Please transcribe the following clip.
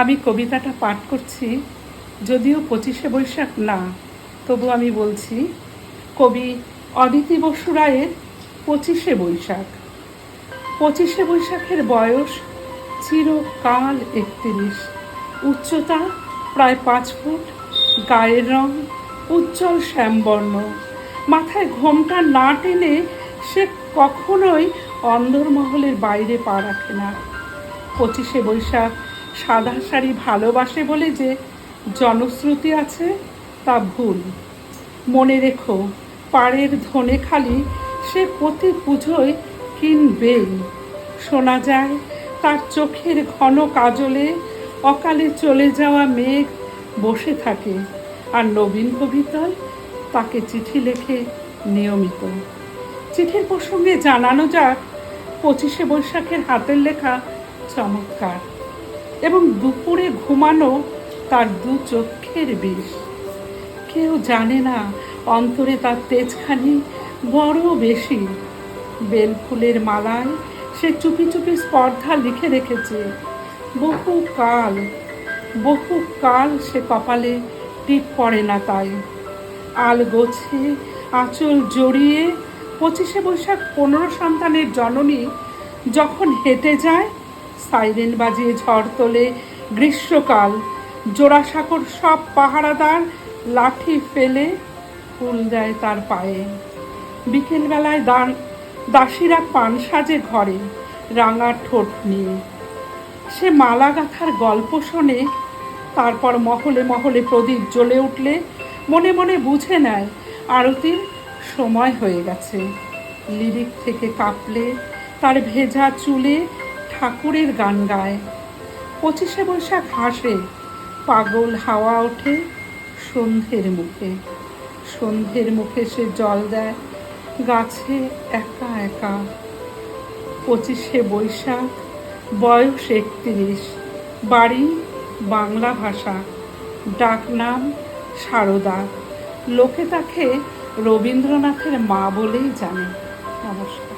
আমি কবিতাটা পাঠ করছি, যদিও পঁচিশে বৈশাখ না, তবু আমি বলছি, কবি অদিতি বসু রায়ের পঁচিশে বৈশাখ। পঁচিশে বৈশাখের বয়স চিরকাল একত্রিশ। উচ্চতা প্রায় পাঁচ ফুট, গায়ের রং উজ্জ্বল শ্যামবর্ণ। মাথায় ঘোমটা না টেনে সে কখনোই অন্দরমহলের বাইরে পা রাখে না। পঁচিশে বৈশাখ সাদা শাড়ি ভালোবাসে বলে যে জনশ্রুতি আছে, তা ভুল। মনে রেখো, পাড়ের ধনে খালি সে প্রতি পুজোয় কিনবেই শোনা যায়, তার চোখের ঘন কাজলে অকালে চলে যাওয়া মেঘ বসে থাকে আর নবীন কবিতল তাকে চিঠি লেখে নিয়মিত। চিঠির প্রসঙ্গে জানানো যাক, পঁচিশে বৈশাখের হাতের লেখা চমৎকার। এবং দুপুরে ঘুমানো তার দু চক্ষের বিষ। কেউ জানে না, অন্তরে তার তেজখানি বড় বেশি। বেলফুলের মালায় সে চুপি চুপি স্পর্ধা লিখে রেখেছে, বহু কাল বহু কাল সে কপালে টিপ পড়ে না তাই। আল গোছে, আঁচল জড়িয়ে পঁচিশে বৈশাখ পনেরো সন্তানের জননী যখন হেঁটে যায় সাইরেন বাজিয়ে ঝড় তোলে গ্রীষ্মকাল। জোড়াসাঁকোর সব পাহারাদার লাঠি ফেলে ফুল দেয় তার পায়ে। বিকেলবেলায় দান দাসীরা পান সাজে ঘরে, রাঙা ঠোঁট নিয়ে। সে মালা গাঁথার গল্প শোনে, তারপর মহলে মহলে প্রদীপ জ্বলে উঠলে, মনে মনে বুঝে নেয়, আরতির সময় হয়ে গেছে। লিরিক থেকে কাঁপলে, তার ভেজা চুলে ঠাকুরের গান গায়। পঁচিশে বৈশাখ হাসে পাগল হাওয়া ওঠে সন্ধ্যের মুখে। সন্ধ্যের মুখে সে জল দেয়, গাছে একা একা। পঁচিশে বৈশাখ, বয়স একত্রিশ, বাড়ি বাংলা ভাষা। ডাকনাম সারদা। লোকে তাকে রবীন্দ্রনাথের মা বলেই জানে। নমস্কার।